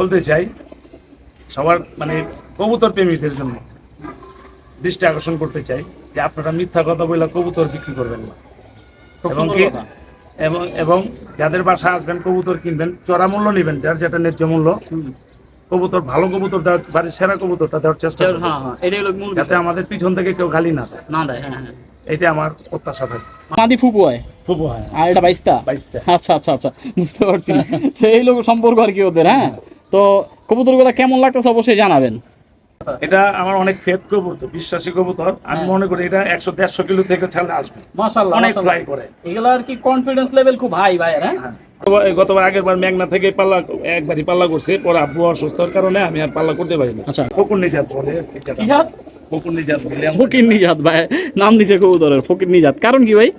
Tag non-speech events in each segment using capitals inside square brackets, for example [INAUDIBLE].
বলতে চাই সবার মানে কবুতর প্রেমীদের জন্য দৃষ্টি আকর্ষণ করতে চাই যে আপনারা মিথ্যা কথা বলে কবুতর বিক্রি করবেন না। এবং কি এবং এবং যাদের বাসায় আসবেন কবুতর কিনবেন চড়া মূল্য নেবেন যার যেটা ন্যায্য মূল্য কবুতর ভালো কবুতর দেওয়ার বাড়ির সেরা কবুতরটা দেওয়ার চেষ্টা করবেন হ্যাঁ হ্যাঁ এটাই মূল যাতে আমাদের পিছন থেকে কেউ গালি না দেয়। না দেয় হ্যাঁ এটা আমার প্রত্যাশা থাকে। মাদি ফুপু হয় খুব হয় আর এটা বাইশটা? বাইশটা। আচ্ছা আচ্ছা আচ্ছা বুঝতে পারছি। [LAUGHS] এই লোক সম্পর্ক আর কি ওদের হ্যাঁ? তো কবুতর কবুতরগুলো কেমন লাগতেছে অবশ্যই জানাবেন। এটা আমার অনেক ফেদ কবুতর বিশ্বাসী কবুতর। আমি মনে করি এটা একশো দেড়শো কিলো থেকে ছাড়লে আসবে। মাশাআল্লাহ অনেক ফ্লাই করে। এগুলো আর কি কনফিডেন্স লেভেল খুব হাই ভাই হ্যাঁ? হ্যাঁ। গতবার- আগের বার মেঘনা থেকে পাল্লা একবারই পাল্লা করছে পরে আব্বু অসুস্থর কারণে আমি আর পাল্লা করতে পারিনি আচ্ছা। ফকুর নিজাত বলে ফকুর নিজাত বলে। ফকির নিজাত ভাই। নাম দিছে কবুতরের ফকির নিজাত। কারণ কি ভাই?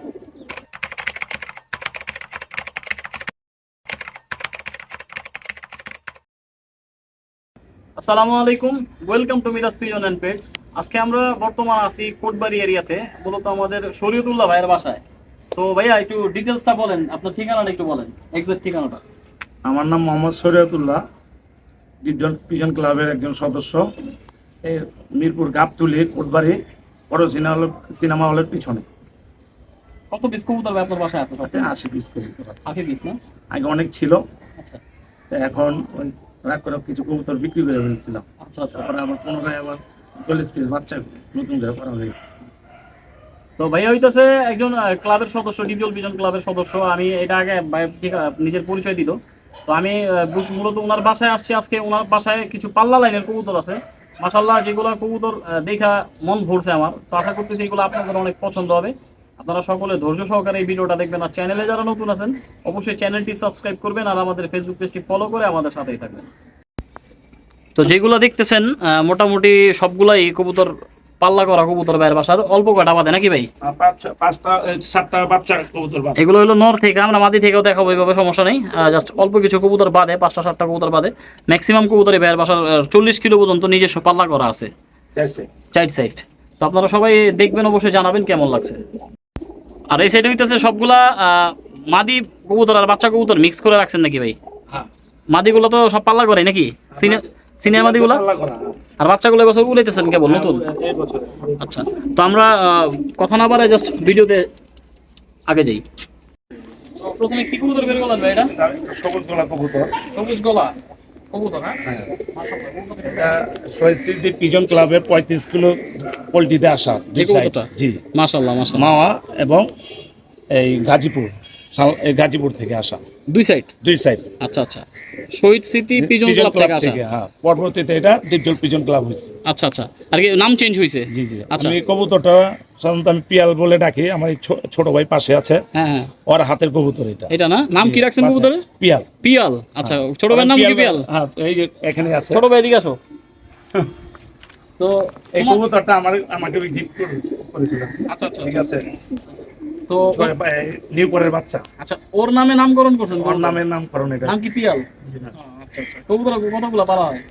আসসালামু আলাইকুম। Welcome to Miraj pigeon and pets আজকে আমরা বর্তমান আছি কোটবাড়ি এরিয়াতে মূলত আমাদের শরীয়তুল্লাহ ভাইয়ের বাসায়। তো ভাইয়া একটু ডিটেলসটা বলেন আপনার ঠিকানাটা একটু বলেন এক্সাক্ট ঠিকানাটা। আমার নাম মোহাম্মদ শরিয়তুল্লাহ ডিপজন পিজন ক্লাবের একজন সদস্য। এই মিরপুর গাবতুলি কোটবাড়ি বড় সিনেমা হল সিনেমা হলের পিছনে। কত পিস কবুতর আপনার বাসায় আছে আছে আশি পিস কবুতর আছে। আশি পিস না? আগে অনেক ছিল। আচ্ছা। এখন ওই রাগ করে কিছু কবুতর বিক্রি করে ফেলছিলাম। আচ্ছা আচ্ছা। তারপরে আবার পুনরায় আবার চল্লিশ পিস বাচ্চা নতুন করে করা হয়েছে। তো ভাইয়া হইতেছে একজন ক্লাবের সদস্য ডিভিজল ভিজন ক্লাবের সদস্য। আমি এটা আগে ভাই- নিজের পরিচয় দিল। তো আমি মূলত ওনার বাসায় আসছি আজকে। ওনার বাসায় কিছু পাল্লা লাইনের কবুতর আছে। মাসাল্লাহ যেগুলো কবুতর দেখা মন ভরছে আমার। তো আশা করতেছি এগুলো আপনাদের অনেক পছন্দ হবে। আপনারা সকলে ধৈর্য সহকারে এই ভিডিওটা দেখবেন আর চ্যানেলে যারা নতুন আছেন অবশ্যই চ্যানেলটি সাবস্ক্রাইব করবেন আর আমাদের ফেসবুক পেজটি ফলো করে আমাদের সাথেই থাকবেন। তো যেগুলো দেখতেছেন মোটামুটি সবগুলাই কবুতর পাল্লা করা কবুতর ভাইয়ের বাসার। অল্প কটা বাদে নাকি ভাই? পাঁচটা সাতটা বাচ্চা কবুতর এগুলো হলো নর থেকে আমরা মাদি থেকেও দেখাবো এইভাবে সমস্যা নেই। জাস্ট অল্প কিছু কবুতর বাদে পাঁচটা সাতটা কবুতর বাদে। ম্যাক্সিমাম কবুতরই ভাইয়ের বাসার চল্লিশ কিলো পর্যন্ত নিজস্ব পাল্লা করা আছে। চাইড সাইড তো আপনারা সবাই দেখবেন অবশ্যই জানাবেন কেমন লাগছে। আর এই সাইডে হইতেছে সবগুলা মাদি কবুতর আর বাচ্চা কবুতর মিক্স করে রাখছেন নাকি ভাই? হ্যাঁ। মাদিগুলো তো সব পাল্লা করে নাকি? সিনে সিনিয়র মাদিগুলো? পাল্লা করা, হ্যাঁ। আর বাচ্চাগুলো এবছর উড়াইতেছেন কেবল নতুন? এই বছরে। আচ্ছা তো আমরা কথা না বাড়ায় জাস্ট ভিডিওতে আগে যাই। প্রথমে কি কবুতর বের করলেন ভাই এটা? সবুজ গলা কবুতর। সবুজ গলা? হ্যাঁ হ্যাঁ এটা শহীদ স্মৃতি পিজন ক্লাবে পঁয়ত্রিশ কিলো পোলট্রিতে আসা জি। মাসাল্লাহ মাওয়া এবং এই গাজীপুর। গাজীপুর থেকে আসা। দুই সাইড? দুই সাইড। আচ্ছা আচ্ছা। শহীদ স্মৃতি পিজন ক্লাব থেকে আসা। হ্যাঁ পরবর্তীতে এটা ডিপজল পিজন ক্লাব হয়েছে। আচ্ছা আচ্ছা। আর কি নাম চেঞ্জ হয়েছে? জি জি। আচ্ছা। আমি কবুতরটা সাধারণত আমি পিয়াল বলে ডাকি আমার ছোট ভাই পাশে আছে। হ্যাঁ হ্যাঁ। ওর হাতের কবুতর এটা। এটা না? নাম কি রাখছেন বাচ্চা। কবুতরের পিয়াল। পিয়াল। আচ্ছা ছোট ভাইয়ের নাম কি পিয়াল হ্যাঁ এই যে এখানে আছে। ছোট ভাই এদিকে আসো। তো এই কবুতরটা আমার আমাকে গিফট করেছিল আচ্ছা আচ্ছা ঠিক আচ্ছা। আছে। তো নিউপরের বাচ্চা। আচ্ছা ওর নামে নামকরণ করছেন ওর নামের নামকরণ এটা। নাম কি পিয়াল? আচ্ছা আচ্ছা। কবুতর কতগুলো পালা হয়?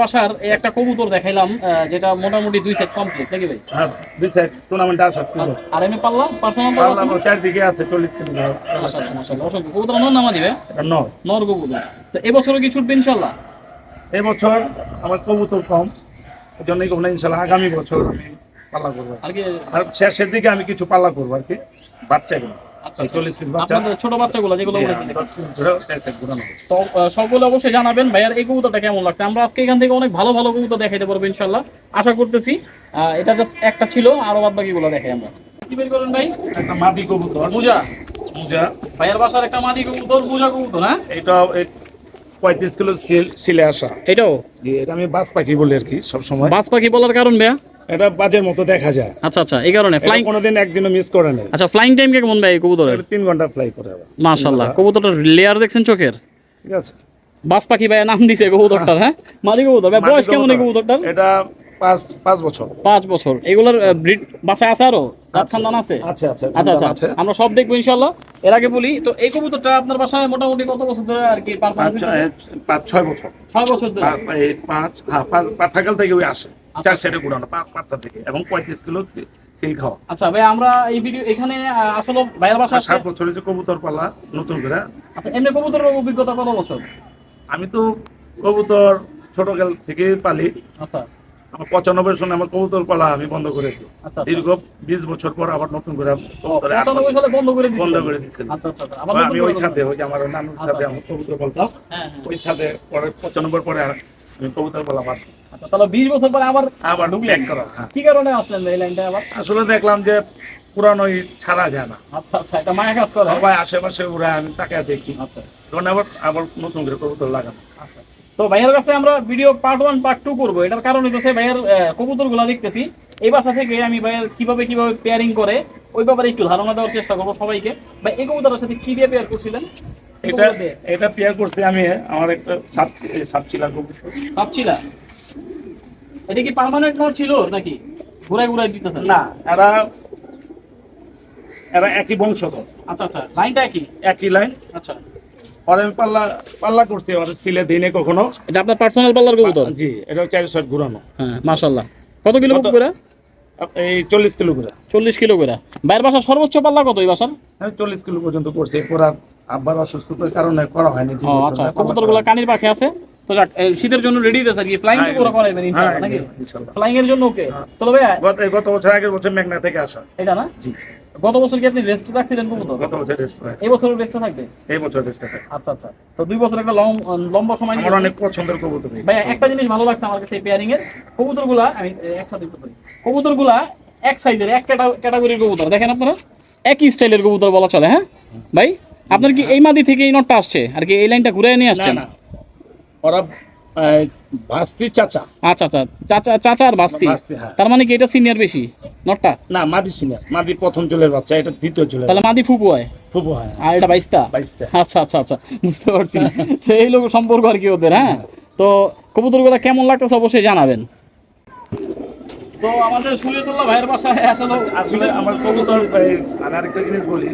বাসার একটা কবুতর দেখাইলাম যেটা মোটামুটি দুই সেট কমপ্লিট নাকি ভাই? হ্যাঁ দুই সাইড টুর্নামেন্টে আসা আর এমনি পাল্লা? পার্সোনাল চারদিকে আছে চল্লিশ কিলো কবুতর নর নামা দিবে? নর। কবুতর। তো এবছরও কি ছুটবে ইনশাল্লাহ এবছর আমার কবুতর কম। জন্যই কম ইনশাল্লাহ আগামী বছর আমি পাল্লা করব। আর কি? আর শেষের দিকে আমি কিছু পাল্লা করব আর কি বাচ্চাগুলো আচ্ছা আচ্ছা। ছোট বাচ্চাগুলো যেগুলো। তো আহ, অবশ্যই জানাবেন ভাইয়ার এই কবুতরটা কেমন লাগছে? আমরা আজকে এখান থেকে অনেক ভালো ভালো কবুতর দেখাইতে পারব ইনশাল্লাহ। আশা করতেছি এটা জাস্ট একটা ছিল আরও বাদ বাকিগুলো দেখাই আমরা। কি বের করেন ভাই? একটা মাদি কবুতর। মুজা। মুজা। ভাইয়ার বাসার একটা মাদি কবুতর মুজা কবুতর হ্যাঁ? এটা পঁয়ত্রিশ কিলো সিল আসা। এটাও? এটা আমি বাস পাখি বলি আর কি সবসময়। বাস পাখি বলার কারণ ভাইয়া? এটা বাজের মতো দেখা যায়। আচ্ছা আচ্ছা এই কারণে ফ্লাইং কোনোদিন একদিনও মিস করে না আচ্ছা ফ্লাইং টাইম কেমন ভাই কবুতরের? তিন ঘণ্টা ফ্লাই করে মাশাল্লাহ কবুতরটার লেয়ার দেখছেন চোখের? ঠিক আছে। বাস পাখি ভাই নাম দিছে কবুতরটার হ্যাঁ? মালিক কবুতর ভাই বয়স কেমন এই কবুতর। কবুতরটার? এটা পাঁচ পাঁচ বছর। পাঁচ বছর। এগুলোর ব্রিড বাসায় আছে আরও? সন্ধান আছে? আচ্ছা আচ্ছা আচ্ছা। আচ্ছা আমরা সব দেখব ইনশাল্লাহ এর আগে বলি তো এই কবুতরটা আপনার বাসায় মোটামুটি কত বছর ধরে আর কি পাঁচ ছয়- বছর। ছয় বছর ধরে? পাঁচ হ্যাঁ পাঁচ পাঠাকাল থেকে ওই আসে। চার সাইডে ঘুরানো পা- থেকে। এবং পঁয়ত্রিশ কিলো সি- সিল খাওয়া আচ্ছা ভাই আমরা এই ভিডিও এখানে আসলে ভাইয়ের বাসা আর সাত বছরের যে কবুতর পালা নতুন করে। আচ্ছা এমনি কবুতরের অভিজ্ঞতা কত বছর? আমি তো কবুতর ছোটকাল থেকে পালি। আচ্ছা। আমার পঁচানব্বই সনে আমার কবুতর পালা আমি বন্ধ করে দিই। আচ্ছা দীর্ঘ বিশ বছর পর আবার নতুন করে সালে বন্ধ করে বন্ধ করে আচ্ছা আচ্ছা আচ্ছা। আমি ওই ছাদে ওই যে আমার নানুর ছাদে আচ্ছা। আমি কবুতর হ্যাঁ ওই ছাদে পরে পঁচানব্বই পরে আর আমি কবুতর আচ্ছা তাহলে বিশ বছর পরে আবার আবার ঢুকলেন? হ্যাঁ। কি কারণে আসলেন এই লাইনটা আবার? আসলে দেখলাম যে পুরানোই ছাড়া যায় না। আচ্ছা আচ্ছা এটা মায়া কাজ করে। সবাই আশেপাশে ওরা আমি তাকে দেখি। আচ্ছা। আবার আবার নতুন করে কবুতর লাগানো আচ্ছা। তো ভাইয়ের কাছে আমরা video part one part two করব। এটার কারণ হচ্ছে ভাইয়ের কবুতরগুলা দেখতেছি। এই বাসা থেকে আমি ভাইয়ের কীভাবে কীভাবে পেয়ারিং করে ওই ব্যাপারে একটু ধারণা দেওয়ার চেষ্টা করব সবাইকে। ভাই এই কবুতরের সাথে কি দিয়ে পেয়ার করছিলেন? এটা এটা পেয়ার করছি আমি আমার একটা সাপ সাপচিলা কবুতর। ভাবছিলা এটা কি পার্মানেন্ট নট ছিল নাকি? ঘুরাই ঘুরাই দিতেছেন না এরা এরা একই বংশধর। আচ্ছা আচ্ছা লাইনটা কি একই লাইন। আচ্ছা। পরে আমি পাল্লা পাল্লা করছি সিলে দিনে কখনো। এটা আপনার পার্সোনাল পার্লার কবুতর? জি এটা চার শট ঘুরানো। হ্যাঁ মাশাল্লাহ কত কিলো করে এই চল্লিশ কিলো করে চল্লিশ কিলো করে বাইরের বাসা সর্বোচ্চ পাল্লা কত এই বাসার? আমি চল্লিশ কিলো পর্যন্ত করছি। আর আব্বার অসুস্থতার কারণে করা হয়নি আচ্ছা ধরে পাল্লা কবুতরগুলা করা কানির পাখে আছে? তো শীতের জন্য রেডি আছে কি। ফ্লাইং হ্যাঁ, তো পুরো করাইবেন ইনশাআল্লাহ হ্যাঁ, নাকি ফ্লাইং এর জন্য ওকে। হ্যাঁ। গত গত বছর আগের বছর মেঘনা থেকে আসা। এটা না? জি। গত বছর কি আপনি রেস্ট রাখছিলেন কবুতর গত বছর রেস্ট হয়েছে এই বছর রেস্ট থাকবে? এই বছর রেস্ট থাকে আচ্ছা আচ্ছা। তো দুই বছর একটা লং লম্বা সময় নিয়ে অনেক পছন্দের কবুতর। ভাই একটা জিনিস ভালো লাগছে আমার কাছে এই পেয়ারিং এর। কবুতরগুলা আমি একসাথে একটু বলি কবুতরগুলা এক সাইজের এক ক্যাটাগরির কবুতর। দেখেন আপনারা? একই স্টাইলের কবুতর বলা চলে হ্যাঁ? ভাই আপনার কি এই মাদি থেকে এই নটটা আসছে? আর কি এই লাইনটা ঘুরে নিয়ে আসছেন? না। ওরা ভাস্তি চাচা। আচ্ছা আচ্ছা। চাচা চাচা আর বাস্তি ভাস্তি, হ্যাঁ। তার মানে কি এটা সিনিয়র বেশি? নটটা? না মাদি সিনিয়র। মাদি প্রথম চুলের বাচ্চা এটা দ্বিতীয় চুলের তাহলে মাদি ফুপু হয়? ফুপু হয়। আর এটা বাইশটা? বাইশটা। আচ্ছা আচ্ছা আচ্ছা বুঝতে পারছি। তো এই লোক সম্পর্ক আর কি ওদের হ্যাঁ? তো কবুতরগুলো কেমন লাগতেছে অবশ্যই জানাবেন। তো আমাদের সুরিয়তুল্লাহ ভাইয়ের বাসায় আসলে আসলে আমার কবুতর আমি আরেকটা জিনিস বলি।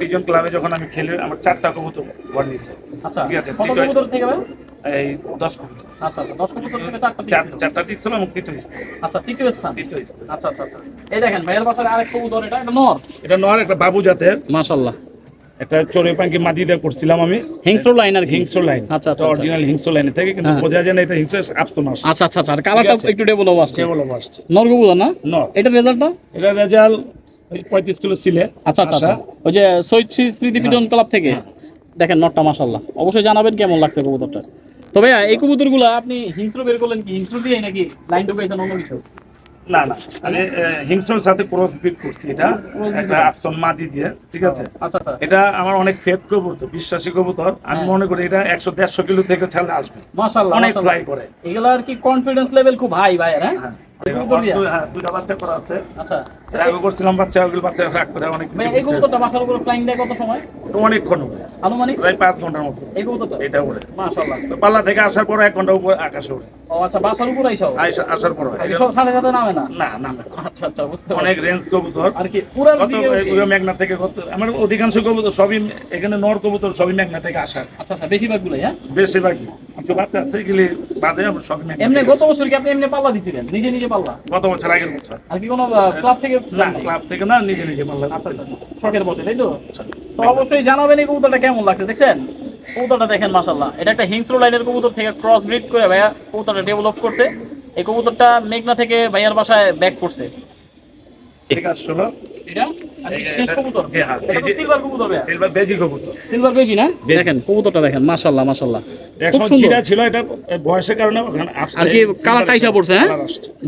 পিজন ক্লাবে যখন আমি খেলে আমার চারটা কবুতর ঘর নিয়েছে আচ্ছা ঠিক আছে, কবুতর থেকে এই দশ কবুতর। আচ্ছা আচ্ছা দশ কবুতর থেকে চারটা চারটা টিক ছিল এবং তৃতীয় স্থান। আচ্ছা তৃতীয় স্থান। তৃতীয় স্থান। আচ্ছা আচ্ছা আচ্ছা। এই দেখেন ভাইয়ের বাসার আরেক কবুতর এটা এটা নর। এটা নর একটা বাবু জাতের। মাশাল্লাহ একটা চড়ুই পাঙ্কি মাটি দিয়ে করছিলাম আমি। হিংস্র লাইন আর কি। হিংস্র লাইন। আচ্ছা, আচ্ছা। অরিজিনাল হিংস্র লাইনে থেকে কিন্তু হ্যাঁ। বোঝা যায় না এটা হিংস্র আসতো না আচ্ছা আচ্ছা আচ্ছা। আর কালারটা। একটু ডেভেলপ আসছে। কেবল আসছে। নর কবুতর না? নর। এটা রেজাল্টটা? এটা রেজাল্ট পঁয়ত্রিশ কিলো ছিলে আচ্ছা আচ্ছা আচ্ছা। ওই যে সৈয়দ স্মৃতি পিজন ক্লাব থেকে? হ্যাঁ। দেখেন নটটা মাশাল্লাহ অবশ্যই জানাবেন কেমন লাগছে কবুতরটা। তো ভাইয়া এই কবুতরগুলো আপনি হিংস্র বের করলেন কি? হিংস্র দিয়ে নাকি লাইন ঢুকাইছেন অন্য কিছু? না না। আমি হিংস্রর সাথে ক্রস বিট করছি এটা। একটা করে? মাদি দিয়ে ঠিক আছে? আচ্ছা আচ্ছা। এটা আমার অনেক ফেদ কবুতর বিশ্বাসী কবুতর। আমি হ্যাঁ। মনে করি এটা একশো দেড়শো কিলো থেকে ছাড়লে আসবে। মাশাল্লাহ অনেক ফ্লাই করে। এগুলো আর কি কনফিডেন্স লেভেল খুব হাই ভাই হ্যাঁ। এই কবুতর দিয়ে? দুইটা বাচ্চা করা আছে। আচ্ছা। এর আগে করছিলাম বাচ্চা ওগুলো বাচ্চা রাগ করে অনেক এই কবুতরটা মাথার উপরে ফ্লাইং দেয় কত সময়? অনেকক্ষণ হবে আনুমানিক? প্রায় পাঁচ ঘণ্টার মতো। এই কবুতরটা এটা উড়ে মাশাল্লাহ তো পাল্লা থেকে আসার পর এক ঘণ্টা উপর আকাশে ও আচ্ছা বাসার উপর আইসা- আসার পর সব সাথে সাথে নামে না? না। আচ্ছা আচ্ছা বুঝতে অনেক রেঞ্জ কবুতর। আর কি দিকে মেঘনা থেকে কত আমার অধিকাংশ কবুতর সবই এখানে নর কবুতর সবই মেঘনা থেকে আসা আচ্ছা আচ্ছা বেশিরভাগ গুলাই হ্যাঁ? বেশিরভাগই। কিছু বাচ্চা আছে এগুলি বাদে আমরা মেঘনা এমনি গত বছর কি আপনি এমনি পাল্লা দিছিলেন? নিজে নিজে পাল্লা? গত বছর আগের বছর। আর কি কোনো ক্লাব থেকে না ক্লাব থেকে না নিজে নিজে মাল্লা আচ্ছা আচ্ছা শখের বসে তাই তো? তো অবশ্যই জানাবেন এই কবুতরটা কেমন লাগছে দেখছেন? কবুতরটা দেখেন মাশাল্লাহ এটা একটা হিংস্র লাইনের কবুতর থেকে ক্রস ব্রিড করে ভাইয়া কবুতরটা ডেভেলপ করছে। এই কবুতরটা মেঘনা থেকে ভাইয়ার বাসায় ব্যাক করছে। ঠিক আসছিল এটা? শেষ কবুতর। সিলভার কবুতর সিলভার বেজি কবুতর। সিলভার পেয়েছি না? দেখেন কবুতরটা দেখেন মাশাল্লাহ মাশাল্লাহ খুব সুন্দর। জিরা ছিল এটা বয়সের কারণে আর কি এই কালারটা পড়ছে হ্যাঁ?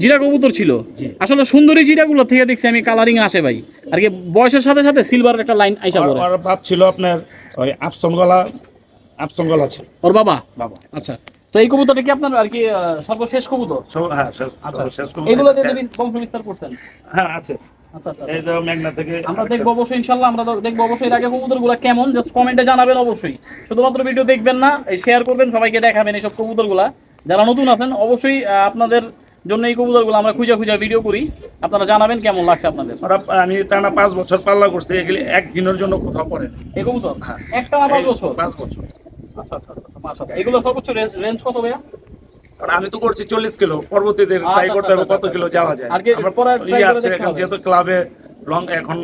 জিরা কবুতর ছিল। আসলে সুন্দরী জিরাগুলো থেকে দেখছি আমি কালারিং আসে ভাই। আর কি বয়সের সাথে সাথে সিলভার একটা লাইন আইসা পড়ে। আর বাপ ছিল আপনার ওই আপসন গলা আপসন গলা ছিল। ওর বাবা? বাবা। আচ্ছা। তো এই কবুতরটা কি আপনার আর কি সর্বশেষ কবুতর? হ্যাঁ আচ্ছা। শেষ কবুতর। এগুলো বংশ বিস্তার করছেন হ্যাঁ আছে। আচ্ছা আচ্ছা এই যে মেঘনা থেকে আমরা দেখব অবশ্যই ইনশাল্লাহ আমরা দেখব অবশ্যই এর আগে কবুতরগুলো কেমন জাস্ট কমেন্টে জানাবেন অবশ্যই। শুধুমাত্র ভিডিও দেখবেন না শেয়ার করবেন সবাইকে দেখাবেন এইসব কবুতরগুলা। যারা নতুন আছেন অবশ্যই আপনাদের জন্য এই কবুতরগুলো আমরা খুঁজে খুঁজে ভিডিও করি। আপনারা জানাবেন কেমন লাগছে আপনাদের। ওরা আমি টানা পাঁচ বছর পাল্লা করছি এগুলি এক দিনের জন্য কোথাও পড়ে এই কবুতর? হ্যাঁ। একটা পাঁচ বছর? পাঁচ বছর। আচ্ছা আচ্ছা আচ্ছা এগুলো সর্বোচ্চ রেঞ্জ কত ভাইয়া? কারণ আমি তো করছি চল্লিশ কিলো পরবর্তীতে আচ্ছা, ট্রাই করতে হবে আচ্ছা, কত কিলো যাওয়া যায় আমার ইয়ে। যেহেতু ক্লাবে লং এখন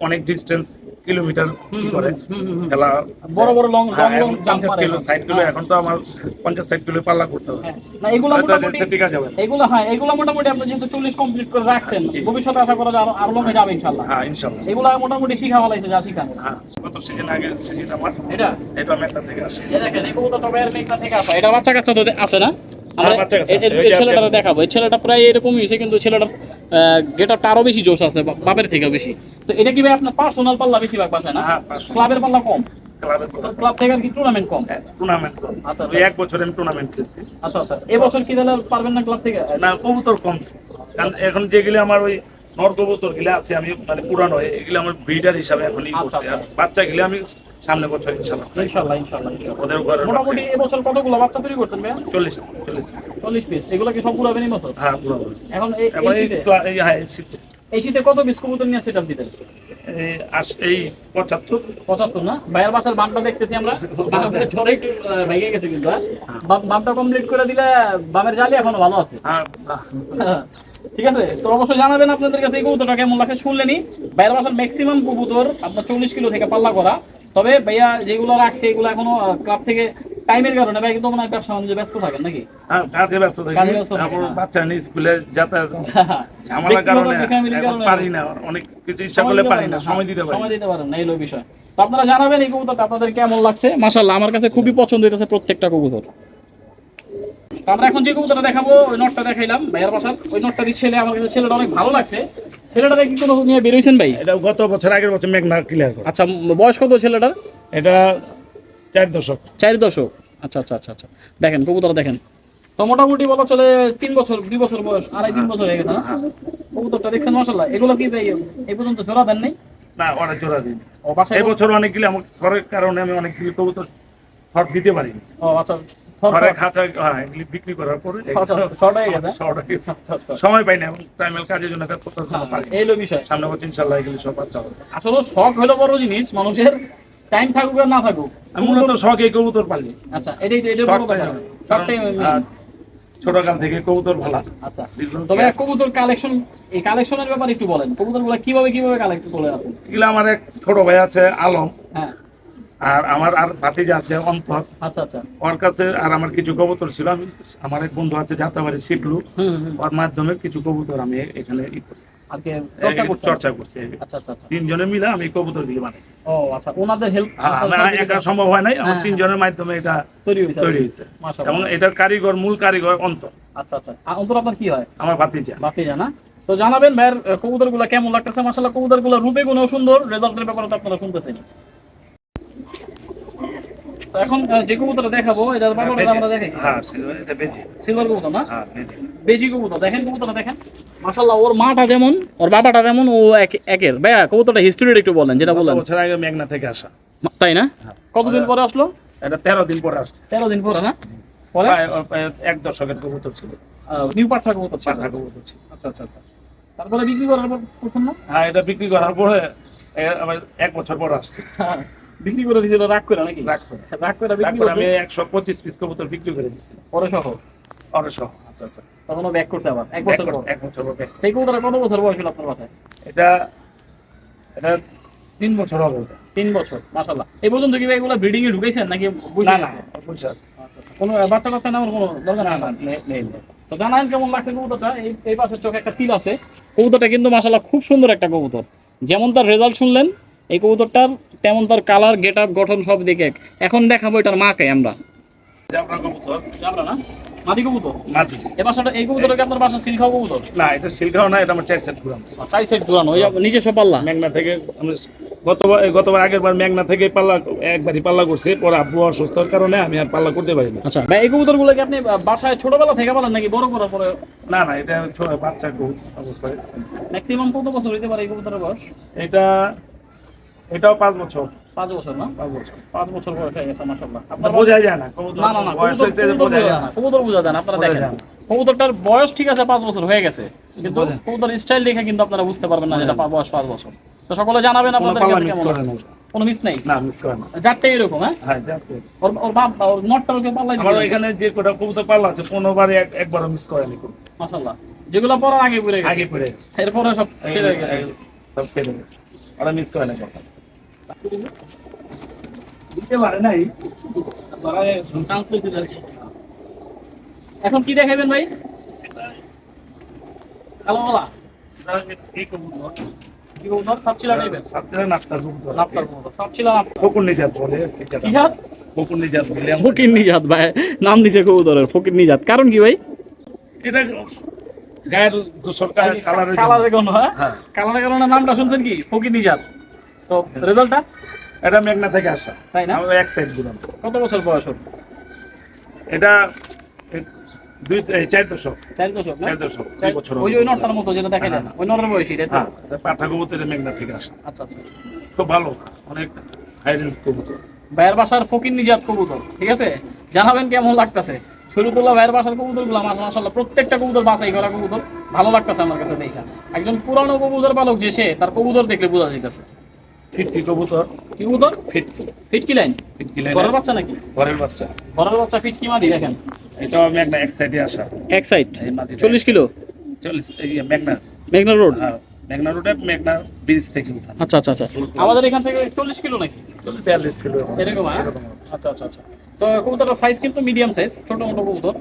অনেক ডিস্টেন্স কিলোমিটার করে। খেলা বড় বড় long- হ্যাঁ, 50 মারে কিলো। 60 কিলো হ্যাঁ। এখন তো আমার পঞ্চাশ ষাট কিলো পাল্লা করতে হবে হ্যাঁ। না এগুলো। এগুলো হ্যাঁ এগুলো মোটামুটি আপনি যেহেতু চল্লিশ কমপ্লিট করে রাখছেন। ভবিষ্যতে আশা করা যায় আরও লঙ্গে যাবে ইনশাল্লাহ হ্যাঁ ইনশাল্লাহ এগুলো মোটামুটি শিখা ফেলাইছে যা শিখানো হ্যাঁ গত সিজন আগে সিজন আমার এটা এটা আমি থেকে আসি এ দেখেন এই কবুতরটা বাইরের মেঘনা থেকে আসা এটা বাচ্চা কাচ্চা তো আছে না দেখাবো। এই ছেলেটা প্রায় এরকমই হয়েছে কিন্তু ছেলেটার আরও বেশি জোশ আছে বাপের থেকে বেশি। তো এটা কি ভাই আপনার পার্সোনাল পাল্লা বেশিরভাগ বাসায় না? হ্যাঁ ক্লাবের পাল্লা কম? ক্লাব থেকে কি টুর্নামেন্ট কম? টুর্নামেন্ট আচ্ছা, এক বছর আমি টুর্নামেন্ট খেলছি। আচ্ছা আচ্ছা। এবছর কি তাহলে পারবেন না ক্লাব থেকে? না কবুতর কম। কারণ এখন যেগুলি আমার ওই নর কবুতরগুলো আছে আমি মানে পুরানো এগুলো আমার ব্রিডার হিসাবে এখন আচ্ছা, আচ্ছা। বাচ্চা গুলো আমি সামনে বছর ইনশাল্লাহ ইনশাল্লাহ ইনশাল্লাহ ইনশাল্লাহ ওদের ঘরে মোটামুটি এবছর কতগুলো বাচ্চা তৈরি করছেন ভাইয়া? চল্লিশ চল্লিশ। চল্লিশ পিস এগুলো কি সব পুরাবেন এই বছর? হ্যাঁ পুরানো এখন এই এখন এই এই শীতে এই শীতে- কত পিস কবুতর নিয়ে সেটা দিতেন এই পঁচাত্তর। পঁচাত্তর না? ভাইয়ের বাসার বামটা দেখতেছি আমরা। বামের ঝড়ে একটু ভেঙে গেছে কিন্তু হ্যাঁ? বামটা কমপ্লিট করে দিলে বামের জালি এখনও ভালো আছে। হ্যাঁ ঠিক আছে? তো অবশ্যই জানাবেন আপনাদের কাছে এই কবুতরটা কেমন লাগছে শুনলেনি ভাইয়ের বাসার ম্যাক্সিমাম কবুতর আপনার চল্লিশ কিলো থেকে পাল্লা করা। তবে ভাইয়া যেগুলো রাখছে এগুলো এখনও ক্লাব থেকে টাইমের কারণে ভাই কিন্তু মনে হয় ব্যবসা বাণিজ্যে ব্যস্ত থাকেন নাকি? হ্যাঁ কাজে ব্যস্ত থাকি। তারপর হ্যাঁ। বাচ্চা নিয়ে স্কুলে যাতায়াত [LAUGHS] ঝামেলার কারণে এখন পারি না অনেক কিছু ইচ্ছা করলে পারি না সময় দিতে পারি সময় দিতে পারেন না এই বিষয়। তো আপনারা জানাবেন এই কবুতরটা আপনাদের কেমন লাগছে? মাশাআল্লাহ আমার কাছে খুবই পছন্দ হইতেছে প্রত্যেকটা কবুতর। আমরা এখন যে কবুতরটা দেখাবো ওই নটটা দেখাইলাম ভাইয়ার বাসার। ওই নটটা দিয়ে ছেলে আমার কাছে ছেলেটা অনেক ভালো লাগছে। ছেলেটারে কি কোনো নিয়ে বেরোইছেন ভাই? এটা গত বছর আগের বছর মেঘনা ক্লিয়ার করে। আচ্ছা বয়স কত ছেলেটার? এটা চার দশক। চার দশক। আচ্ছা আচ্ছা আচ্ছা আচ্ছা। দেখেন কবুতর দেখেন। তো মোটামুটি বলা চলে তিন বছর দুই বছর বয়স আড়াই তিন বছর হয়ে গেছে না? কবুতরটা দেখছেন মাসাল্লাহ এগুলো কি ভাই এই পর্যন্ত জোড়া দেন নাই না ওরা জোড়া দিন ও এই বছর অনেকগুলি আমার খড়ের কারণে আমি অনেকগুলি কবুতর দিতে পারিনি। ও আচ্ছা শর্ট খড়ের খাঁচা এগুলি বিক্রি করার পরে শর্ট হয়ে গেছে। শর্ট হয়ে গেছে। সময় পাই না এবং কাজের জন্য কাজ করতে এই হলো বিষয়। সামনে বছর ইনশাল্লাহ এগুলি সব বাচ্চা হবে। আসলে শখ হলো বড় জিনিস মানুষের টাইম থাকুক আর না থাকুক। মূলত শখ এই কবুতর পালি আচ্ছা এটাই এটাই বড় কথা। শখটাই ছোট থেকে কবুতর ভালা। আচ্ছা। তবে কবুতর কালেকশন এই কালেকশনের ব্যাপারে একটু বলেন। কবুতরগুলো কীভাবে কীভাবে কালেক্ট করলেন আপনি? এগুলো আমার এক ছোট ভাই আছে আলম। হ্যাঁ। আর আমার আর ভাতিজা আছে অন্তর আচ্ছা আচ্ছা। ওর কাছে আর আমার কিছু কবুতর ছিল আমি আমার এক বন্ধু আছে যাত্রাবাড়ি শিখলু ওর মাধ্যমে কিছু কবুতর আমি এখানে চর্চা করছি। তিনজনে মিলে আমি কবুতর গুলি বানাইছি। ও আচ্ছা ওনাদের হেল্প একা সম্ভব হয় নাই আমার তিনজনের মাধ্যমে এটা তৈরি হয়েছে তৈরি হয়েছে। এবং এটার কারিগর মূল কারিগর অন্তর আচ্ছা আচ্ছা। অন্তর আপনার কি হয়? আমার ভাতিজা। তো জানাবেন ভাইয়ের কবুতরগুলা কেমন লাগতেছে? মাসাল্লাহ কবুতরগুলো রূপে গুণেও সুন্দর রেজাল্টের ব্যাপারে তো আপনারা শুনতেছেন তো এখন যে কবুতরটা দেখাবো এটার বাবাটা আমরা দেখাইছি। হ্যাঁ সিলভার, এটা বেজি। সিলভার কবুতর না? হ্যাঁ বেজি। বেজি কবুতর দেখেন কবুতরটা দেখেন। মাশাল্লাহ ওর মাটা যেমন ওর বাবাটা যেমন ও এক- একের। ভাইয়া কবুতরটা হিস্টোরিটা একটু বলেন যেটা বললেন বছর আগে মেঘনা থেকে আসা। তাই না? হ্যাঁ। কতদিন পরে আসলো? এটা তেরো দিন পরে আসছে। তেরো দিন পরে না? পরে? এক দশকের কবুতর ছিল। নিউ পাঠা কবুতর। পাঠা কবুতর ছিল। আচ্ছা আচ্ছা আচ্ছা। তারপরে বিক্রি করার পর করছেন না? হ্যাঁ এটা বিক্রি করার পরে এক বছর পর আসছে। হ্যাঁ, বিক্রি করে দিয়েছিল রাগ করে নাকি? রাগ করে রাগ করে বিক্রি আমি পঁচিশ পিস কবুতর বিক্রি করে দিচ্ছি পরে সহ আচ্ছা আচ্ছা। তখন ব্যাক করছে আবার। এক বছর পর। এক বছর পর সেই কবুতরা কত বছর বয়স হলো আপনার বাসায়? এটা এটা তিন বছর হবে তিন বছর এই পর্যন্ত কি ভাই এগুলো ব্রিডিং এ ঢুকাইছেন নাকি বসে আছে? আচ্ছা আচ্ছা। কোনো বাচ্চা কাচ্চা নেওয়ার কোনো দরকার না নেই। তো জানান কেমন লাগছে কবুতরটা? এই চোখে একটা তিল আছে। কবুতরটা কিন্তু মাশাল্লাহ খুব সুন্দর একটা কবুতর। যেমন তার রেজাল্ট শুনলেন এই কবুতরটার তেমন তার কালার গেট আপ গঠন সব দিকে এক। এখন দেখাবো এটার মাকে আমরা। কবুতর। মাদি বাসাটা এই কি আপনার বাসা সিলখাও কবুতর? না এটা না এটা আমার চার সেট ঘুরানো। ওই নিজস্ব পাল্লা? মেঘনা থেকে গতবার গতবার আগের বার মেঘনা থেকে পাল্লা একবারই পাল্লা করছে পরে আব্বু অসুস্থর কারণে আমি আর পাল্লা করতে পারি না। আচ্ছা ভাই এই কবুতরগুলো কি আপনি বাসায় ছোটবেলা থেকে পালেন নাকি বড় করার পরে? না না এটা বাচ্চা কবুতর অবস্থায়। ম্যাক্সিমাম কত বছর হইতে পারে এই কবুতরের বয়স? এটা এটাও পাঁচ বছর। পাঁচ বছর না? পাঁচ বছর। পাঁচ বছর বয়স হয়ে গেছে আপনার বোঝা যায় না। না না না বয়স হয়েছে বোঝা বোঝা যায় যায় না। না, কবুতর বোঝা যায় না, আপনারা দেখেন। কবুতরটার বয়স ঠিক আছে পাঁচ বছর হয়ে গেছে। কিন্তু কবুতর স্টাইল দেখে কিন্তু আপনারা বুঝতে পারবেন না যেটা বয়স পাঁচ বছর। তো সকলে জানাবেন কোনো আপনাদের পাল্লা কাছে কেমন করে লাগছে। না কোনো মিস নাই? না মিস করে না। চারটাই এরকম হ্যাঁ? হ্যাঁ যা তো। ওর ওর বাপ ওর নটটা ওকে পাল্লাই আমার এখানে যে কটা কবুতর পাল্লা আছে পনেরো একবারও মিস করেনি কোনো। মাশাআল্লাহ। যেগুলো পরে আগে পড়ে গেছে। আগে পড়ে গেছে। এরপরে সব ছেড়ে গেছে। সব ছেড়ে গেছে। ওরা মিস করে না কথা দিতে পারে নাই। চান্স পেয়েছেন আর এখন কি দেখাবেন ভাই? কালো বলা? এই কবুতর কি কবুতর সাপচিলা টাইপের সাতটা নাপ্তার কবুতর নাপতার কবুতর সাপচিলা নাপতার বকুন নিজাত বলে কি জাত? নিজাত বলে। ফকির নিজাত ভাই। নাম দিছে কবুতরের ফকির নিজাত। কারণ কি ভাই? এটা গায়ের দূষণ কালারের কালারের কোন হ্যাঁ? হ্যাঁ। কালারের কারণে নামটা শুনছেন কি? ফকির নিজাত। তো রেজাল্টটা? এটা মেঘনা থেকে আসা। তাই না? আমরা এক সাইড দিলাম। কত বছর বয়স এটা দুই চার দশক। চার দশক চার দশক। চার- বছর ওই ওই নটটার মতো যেটা দেখা যায় না? ওই নটের বয়সী হ্যাঁ এটা পাঠা কবুতরের মেঘনা থেকে আসা। আচ্ছা আচ্ছা। খুব ভালো। অনেক হাই রেঞ্জ কবুতর। ভাইয়ের বাসার ফকির নিজাত কবুতর ঠিক আছে? জানাবেন কেমন লাগতেছে? শরীফুল্লাহ ভাইয়ের বাসার কবুতরগুলো মাসাল্লাহ প্রত্যেকটা কবুতর বাছাই করা কবুতর। ভালো লাগতেছে আমার কাছে দেখা। একজন পুরানো কবুতর পালক যে সে তার কবুতর দেখলে বোঝা যাইতেছে। ফিটকি কবুতর? কি কবুতর? ফিটকি ফিটকি লাইন ফিটকি লাইন ঘরের বাচ্চা নাকি? ঘরের বাচ্চা। ঘরের বাচ্চা ফিটকি মাদি দেখেন? এটাও মেঘনা এক সাইডে আসা। এক সাইড। চল্লিশ কিলো? চল্লিশ মেঘনা। মেঘনা রোড হ্যাঁ মেঘনা রোডে মেঘনা ব্রিজ থেকে উঠা। আচ্ছা আচ্ছা আচ্ছা। আমাদের এখান থেকে চল্লিশ কিলো নাকি? বিয়াল্লিশ কিলো। এরকম হ্যাঁ? আচ্ছা আচ্ছা আচ্ছা। তো কবুতরটার সাইজ কিন্তু মিডিয়াম সাইজ ছোট মোটো কবুতর।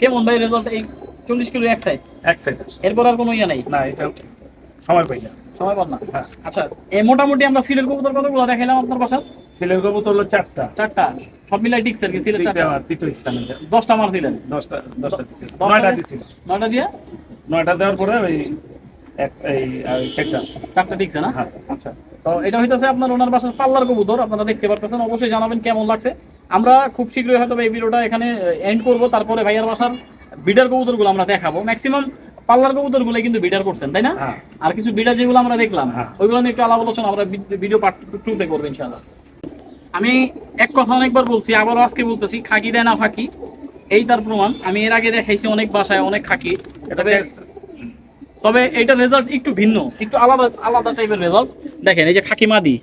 কেমন ভাই রেজাল্ট এই চল্লিশ কিলো এক সাইজ এক সাইড এরপর আর কোনো ইয়ে নাই? না এটা সময় পাই না। সময় পান না। হ্যাঁ। আচ্ছা মোটামুটি আমরা সিলের কবুতর কতগুলো দেখাইলাম আপনার বাসা সিলের কবুতর হলো চারটা। চারটা। সব মিলাই টিকস আর কি সিলের চারটা? তৃতীয় স্থানে দশটা মারছিলেন দশটা দশটা দিছিল নয়টা দিছিল নয়টা দিয়ে? নয়টা দেওয়ার পরে ওই এক এই আর ওই চারটা আসছে। চারটা টিকছে না? আচ্ছা। তো এটা হইতেছে আপনার ওনার বাসার পাল্লার কবুতর আপনারা দেখতে পারতেছেন অবশ্যই জানাবেন কেমন লাগছে। আমরা খুব শীঘ্রই হয়তো এই ভিডিওটা এখানে এন্ড করব তারপরে ভাইয়ার বাসার বিডার কবুতরগুলো আমরা দেখাবো। ম্যাক্সিমাম পাল্লার কবুতরগুলো কিন্তু বিডার করছেন তাই না? হ্যাঁ। আর কিছু বিডার যেগুলো আমরা দেখলাম হ্যাঁ। ওইগুলো নিয়ে একটু আলাপ আলোচনা আমরা ভিডিও পার্ট টুতে করব ইনশাআল্লাহ। আমি এক কথা অনেকবার বলছি আবারও আজকে বলতেছি খাকি দেয় না ফাঁকি। এই তার প্রমাণ আমি এর আগে দেখাইছি অনেক বাসায় অনেক খাকি। এটা তবে এইটার রেজাল্ট একটু ভিন্ন একটু আলাদা আলাদা টাইপের রেজাল্ট দেখেন এই যে খাকি মাদি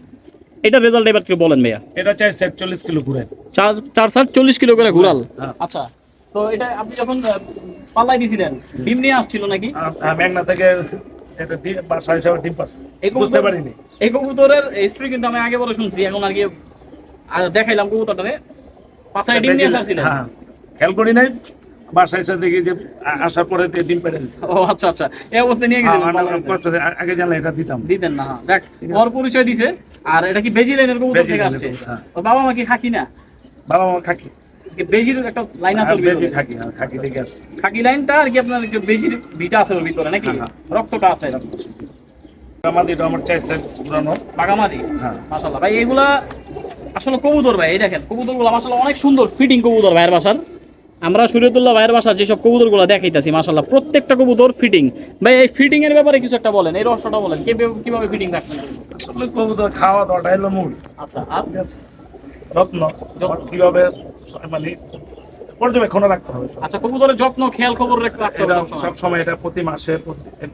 এটা রেজাল্ট এবার একটু বলেন ভাইয়া। এটা চার সেট চল্লিশ কিলো ঘুরে চার চার ষাট চল্লিশ কিলো করে ঘুরাল। হ্যাঁ। আচ্ছা। তো এটা আপনি যখন পাল্লাই দিয়েছিলেন ডিম নিয়ে আসছিল নাকি? মেঘনা থেকে এটা ডিম পারছে। বুঝতে পারিনি। এই কবুতরের হিস্ট্রি কিন্তু আমি আগে বলে শুনছি এখন আর কি দেখাইলাম কবুতরটারে। পাশায় ডিম নিয়ে আসছিলেন। হ্যাঁ খেয়াল করি নাই বাসা এসে দেখি যে আসার পরে ডিম পেড়ে ও আচ্ছা আচ্ছা এই অবস্থায় নিয়ে গেছিলেন কষ্ট আগে জানলে এটা দিতাম। দিতেন না হ্যাঁ। দেখ ওর পরিচয় দিছে আর এটা কি বেজি লাইনের কবুতর থেকে আসছে? হ্যাঁ। বাবা মা কি খাকি না? বাবা মা খাকি। বেজির একটা লাইন আছে খাকি হ্যাঁ, খাকি থেকে আসছে। খাকি লাইনটা আর কি আপনার বেজির ভিটা আছে ওর ভিতরে নাকি? হ্যাঁ, হ্যাঁ। রক্তটা আছে এরকম। আমার আমার চার পুরানো। বাগামাদি? হ্যাঁ। মাশাআল্লাহ। ভাই এইগুলা আসলে কবুতর ভাই এই দেখেন কবুতরগুলো মাশাআল্লাহ অনেক সুন্দর ফিটিং কবুতর ভাইয়ের বাসার। আমরা সুরিয়তুল্লাহ ভাইয়ের বাসার যেসব কবুতরগুলো দেখাইতেছি মাশাআল্লাহ প্রত্যেকটা কবুতর ফিটিং ভাই এই ফিটিং এর ব্যাপারে কিছু একটা বলেন এই রহস্যটা বলেন কীভাবে কীভাবে ফিটিং রাখছেন? আসলে কবুতর খাওয়া দাওয়াটা হলো মূল। আচ্ছা আর আছে রত্ন কীভাবে মানে পর্যবেক্ষণ রাখতে হবে। আচ্ছা কবুতরের যত্ন খেয়াল খবর রাখতে হবে সব সময়। এটা প্রতি মাসে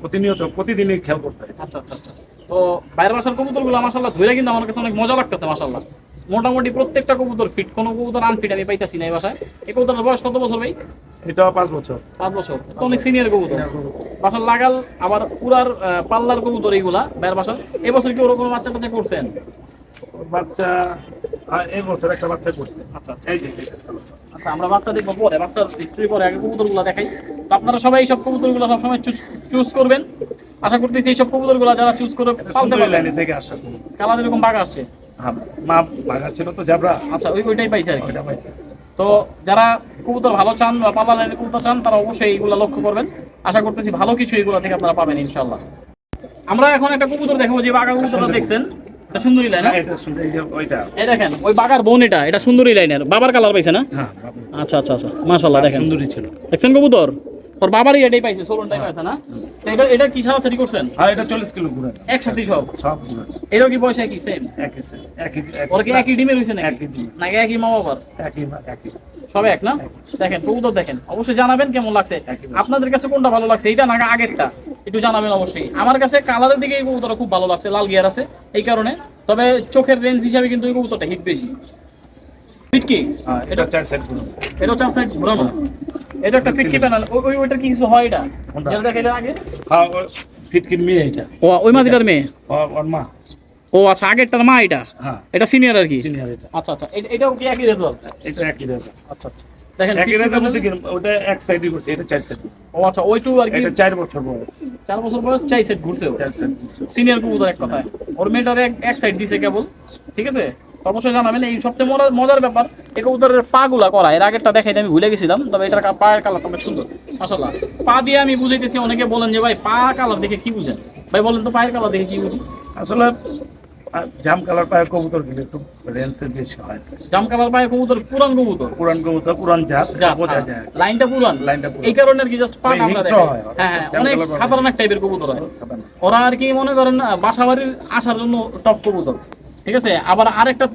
প্রতিনিয়ত প্রতিদিনই খেয়াল করতে হয়। আচ্ছা আচ্ছা আচ্ছা। তো বাইরের বাসার কবুতরগুলো মাশাআল্লাহ ধরে কিন্তু আমার কাছে অনেক মজা লাগতেছে মাশাআল্লাহ। মোটামুটি প্রত্যেকটা কবুতর ফিট কোনো কবুতর আনফিট আমি পাইতাছি না এই বাসায়। এই কবুতরের বয়স কত বছর ভাই? এটা পাঁচ বছর। পাঁচ বছর। তো অনেক সিনিয়র কবুতর। বাসার লাগাল আবার পুরার পাল্লার কবুতর এইগুলা বাইরের বাসার। এবছর কি ওরকম বাচ্চা টাচ্চা করছেন? বাচ্চা এই বছর একটা বাচ্চা করছে আচ্ছা আচ্ছা এই যে আচ্ছা আমরা বাচ্চা দেখব পরে বাচ্চার হিস্ট্রি পরে আগে কবুতরগুলো দেখাই। তো আপনারা সবাই এইসব কবুতরগুলো সবসময় চুজ করবেন। আশা করতেছি এইসব কবুতরগুলো যারা চুজ করে পালতে পারবেন লাইনে থেকে আসা কালার এরকম বাঘ আসছে। হ্যাঁ, মা বাঘা ছিল তো জাবরা। আচ্ছা ওই ওইটাই পাইছে আর ওইটা পাইছে। তো যারা কবুতর ভালো চান বা পাল্লা লাইনের কবুতর চান তারা অবশ্যই এইগুলো লক্ষ্য করবেন। আশা করতেছি ভালো কিছু এগুলো থেকে আপনারা পাবেন ইনশাল্লাহ আমরা এখন একটা কবুতর দেখব যে বাঘা কবুতরটা দেখছেন। সুন্দরী লাইন এটা এই যে ওইটা। এই দেখেন ওই বাঘার বোন এটা এটা সুন্দরী লাইনের বাবার কালার পাইছে না? হ্যাঁ আচ্ছা আচ্ছা আচ্ছা। মাশাল্লাহ দেখেন। সুন্দরী ছিল। দেখছেন কবুতর? ওর বাবারই এটাই পাইছে পাইছে না? এটা এটা কি ছাড়াছাড়ি করছেন? হ্যাঁ এটা চল্লিশ কিলো ঘুরে একসাথে সব? সব ঘুরে এটাও কি পয়সা একই সেম একই সে- একই ওর কি একই নাকি? একই ডিম। নাকি একই মা বাবার? একই একই। সব এক না? দেখেন কবুতর দেখেন। অবশ্যই জানাবেন কেমন লাগছে। আপনাদের কাছে কোনটা ভালো লাগছে? এইটা নাকি আগেরটা? একটু জানাবেন অবশ্যই। আমার কাছে কালারের দিকে এই কবুতরটা খুব ভালো লাগছে লাল গিয়ার আছে এই কারণে। তবে চোখের রেঞ্জ হিসাবে কিন্তু এই কবুতরটা হিট বেশি। কি? এটা চার সেট এটা চার সাইড ঘোরানো। এটা একটা পিটকি প্যানেল ওই ওইটার কি কিছু হয় এটা? যেটা দেখে আগে? হ্যাঁ ফিটকিন মেয়ে এটা। ও ওই মাদিটার মেয়ে? ওর মা। ও আচ্ছা আগেরটার মা এটা? এটা সিনিয়র আর কি? সিনিয়র এটা। আচ্ছা আচ্ছা এটাও কি একই রেজাল্ট এটা একই রেজাল্ট আচ্ছা আচ্ছা। দেখেন একই রেজাল্ট ওটা এক সাইডই করছে এটা চার ও আচ্ছা ওইটু আর কি? এটা চার বছর বয়স। চার বছর বয়স সেট ঘুরছে চার সিনিয়র কবুতর এক কথায়। ওর মেয়েটার এক এক সাইড দিছে কেবল। ঠিক আছে? অবশ্যই জানাবেন। এই সবচেয়ে মজার মজার ব্যাপার এই কবুতরের পা গুলা করা এর আগেরটা দেখাইতে আমি ভুলে গেছিলাম তবে এটার পায়ের কালারটা অনেক সুন্দর মাসাল্লাহ পা দিয়ে আমি বুঝাইতেছি অনেকে বলেন যে ভাই পা কালার দেখে কি বুঝেন? ভাই বলেন তো পায়ের কালার দেখে কি বুঝি আসলে জাম কালার পায় কবুতর কিন্তু একটু রেঞ্জে বেশি হয়। জাম কালার পায়ে কবুতর পুরান কবুতর? পুরান কবুতর পুরান জাত যা বোঝা যায়। লাইনটা পুরান? লাইনটা পুরান। এই কারণে আর কি জাস্ট পা আমরা হিংস্র হয়। হ্যাঁ হ্যাঁ অনেক খাতারনাক টাইপের কবুতর হয়। ওরা আর কি মনে করেন আহ, বাসা বাড়ির আসার জন্য টপ কবুতর। ঠিক আছে? আবার আরেকটা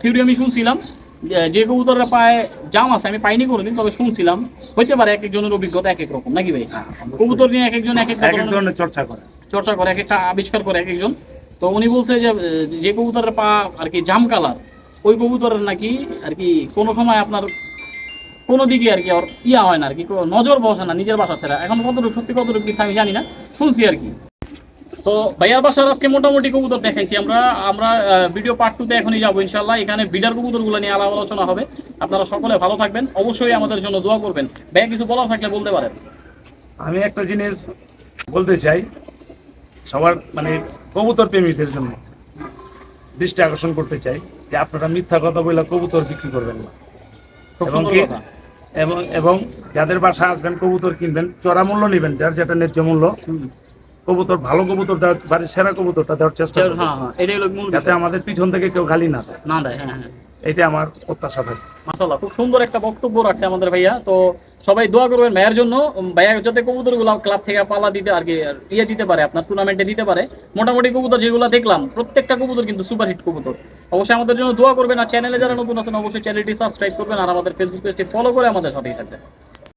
থিওরি আমি শুনছিলাম যে- কবুতরের পায়ে জাম আছে আমি পাইনি কোনোদিন তবে শুনছিলাম। হইতে পারে এক একজনের অভিজ্ঞতা এক এক রকম নাকি ভাই? হ্যাঁ, কবুতর নিয়ে এক একজন এক এক ধরনের চর্চা করে। চর্চা করে এক একটা আবিষ্কার করে এক একজন। তো উনি বলছে যে যে কবুতরের পা আর কি জাম কালার ওই কবুতরের নাকি আর কি কোনো সময় আপনার কোনো দিকে আর কি ওর ইয়া হয় না আর কি কোনো নজর বসে না নিজের বাসা ছাড়া। এখন কতটুকু সত্যি কতটুকু মিথ্যা আমি জানি না শুনছি আর কি। তো ভাইয়ার বাসার আজকে মোটামুটি কবুতর দেখাইছি আমরা। আমরা ভিডিও পার্ট টুতে এখনই যাব ইনশাল্লাহ এখানে বিডার কবুতরগুলো নিয়ে আলাপ আলোচনা হবে। আপনারা সকলে ভালো থাকবেন। অবশ্যই আমাদের জন্য দোয়া করবেন। ভাইয়া কিছু বলার থাকলে বলতে পারেন। আমি একটা জিনিস বলতে চাই সবার মানে কবুতর প্রেমীদের জন্য। দৃষ্টি আকর্ষণ করতে চাই যে আপনারা মিথ্যা কথা বলে কবুতর বিক্রি করবেন না। এবং এবং এবং যাদের বাসা আসবেন কবুতর কিনবেন চড়া মূল্য নেবেন যার যেটা ন্যায্য মূল্য। কবুতর ভালো কবুতর দেওয়ার বাড়ির সেরা কবুতরটা দেওয়ার চেষ্টা করবেন হ্যাঁ হ্যাঁ এটাই হলো মূল যাতে আমাদের পিছন থেকে কেউ গালি না দেয়। না দেয় হ্যাঁ হ্যাঁ। এটা আমার প্রত্যাশা থাকে মাশাল্লাহ খুব সুন্দর একটা বক্তব্য রাখছে আমাদের ভাইয়া। তো সবাই দোয়া করবেন ভাইয়ার জন্য। ভাইয়া যাতে কবুতরগুলো ক্লাব থেকে পালা দিতে আর কি আর ইয়ে দিতে পারে আপনার টুর্নামেন্টে দিতে পারে। মোটামুটি কবুতর যেগুলো দেখলাম প্রত্যেকটা কবুতর কিন্তু সুপার হিট কবুতর। অবশ্যই আমাদের জন্য দোয়া করবেন আর চ্যানেলে যারা নতুন আছেন অবশ্যই চ্যানেলটি সাবস্ক্রাইব করবেন আর আমাদের ফেসবুক পেজটি ফলো করে আমাদের সাথেই থাকবেন।